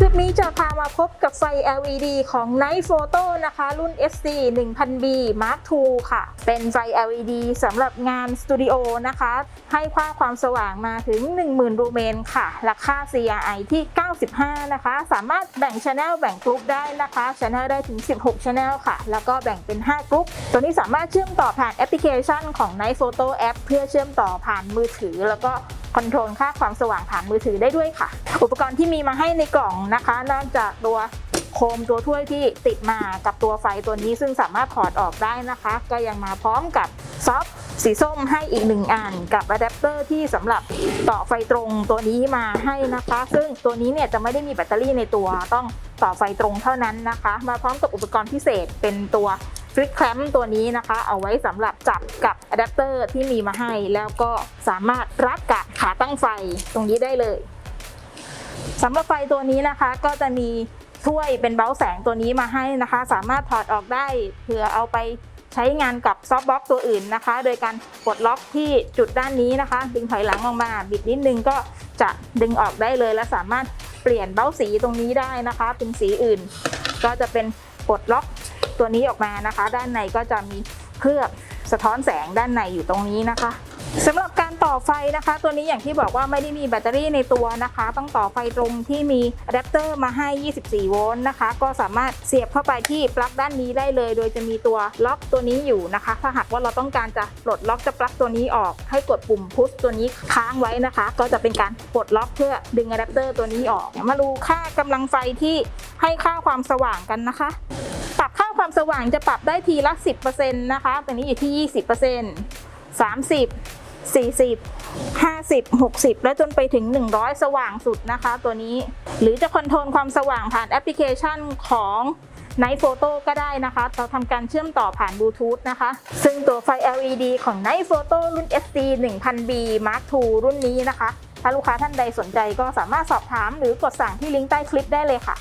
คลิปนี้จะพามาพบกับไฟ LED ของ Night Photo นะคะ รุ่น SC 1000B Mark II ค่ะ เป็นไฟ LED สำหรับงานสตูดิโอนะคะ ให้ค่าความสว่างมาถึง 10,000 ลูเมนค่ะ ราคา CRI ที่ 95 นะคะ สามารถแบ่งช anel แบ่งกรุ๊ปได้นะคะช anel ได้ถึง 16 channel ค่ะ แล้วก็แบ่งเป็น 5 กรุ๊ป ตัวนี้สามารถเชื่อมต่อผ่านแอปพลิเคชันของ Night Photo App เพื่อเชื่อมต่อผ่านมือถือแล้วก็ อนโทรลค่าความสว่างผ่านมือถือได้ด้วยค่ะ อุปกรณ์ที่มีมาให้ในกล่องนะคะ นอกจากตัวโคมตัวถ้วยที่ติดมากับตัวไฟตัวนี้ซึ่งสามารถถอดออกได้นะคะ ก็ยังมาพร้อมกับซอฟสีส้มให้อีกหนึ่งอันกับอะแดปเตอร์ที่สำหรับต่อไฟตรงตัวนี้มาให้นะคะ ซึ่งตัวนี้เนี่ยจะไม่ได้มีแบตเตอรี่ในตัวต้องต่อไฟตรงเท่านั้นนะคะ มาพร้อมกับอุปกรณ์พิเศษเป็นตัว ฟลิกแคมตัวนี้นะคะ เอาไว้สำหรับจับกับอะแดปเตอร์ที่มีมาให้ แล้วก็สามารถรัดกับขาตั้งไฟตรงนี้ได้เลยสำหรับไฟตัวนี้นะคะก็จะมีถ้วยเป็นเบ้าแสงตัวนี้มาให้นะคะ สามารถถอดออกได้เผื่อเอาไปใช้งานกับซอฟต์บ็อกตัวอื่นนะคะ โดยการปลดล็อกที่จุดด้านนี้นะคะ ดึงถอยหลังออกมาบิดนิดนึงก็จะดึงออกได้เลย และสามารถเปลี่ยนเบ้าสีตรงนี้ได้นะคะ เป็นสีอื่น ก็จะเป็นปลดล็อก ตัวนี้ออกมานะคะ ด้านในก็จะมีเคลือบสะท้อนแสงด้านในอยู่ตรงนี้นะคะสำหรับการต่อไฟนะคะ ตัวนี้อย่างที่บอกว่าไม่ได้มีแบตเตอรี่ในตัวนะคะ ต้องต่อไฟตรงที่มีอะแดปเตอร์มาให้ 24 โวลต์นะคะ ก็สามารถเสียบเข้าไปที่ปลั๊กด้านนี้ได้เลย โดยจะมีตัวล็อกตัวนี้อยู่นะคะ ถ้าหากว่าเราต้องการจะปลดล็อกจะปลั๊กตัวนี้ออก ให้กดปุ่มพุชตัวนี้ค้างไว้นะคะ ก็จะเป็นการปลดล็อกเพื่อดึงอะแดปเตอร์ตัวนี้ออก มาดูค่ากำลังไฟที่ให้ค่าความสว่างกันนะคะ ความสว่างจะปรับได้ทีละ 10%นะคะตัวนี้อยู่ที่ 20% 30 40 50 60 แล้วจนไปถึง 100 สว่างสุดนะคะ ตัวนี้ หรือจะคอนโทรลความสว่างผ่านแอปพลิเคชันของ Night Photo ก็ได้นะคะ เราทำการเชื่อมต่อผ่านบลูทูธนะคะ ซึ่งตัวไฟ LED ของ Night Photo รุ่น SC 1000B Mark II รุ่นนี้นะคะ ถ้าลูกค้าท่านใดสนใจก็สามารถสอบถามหรือกดสั่งที่ลิงก์ใต้คลิปได้เลยค่ะ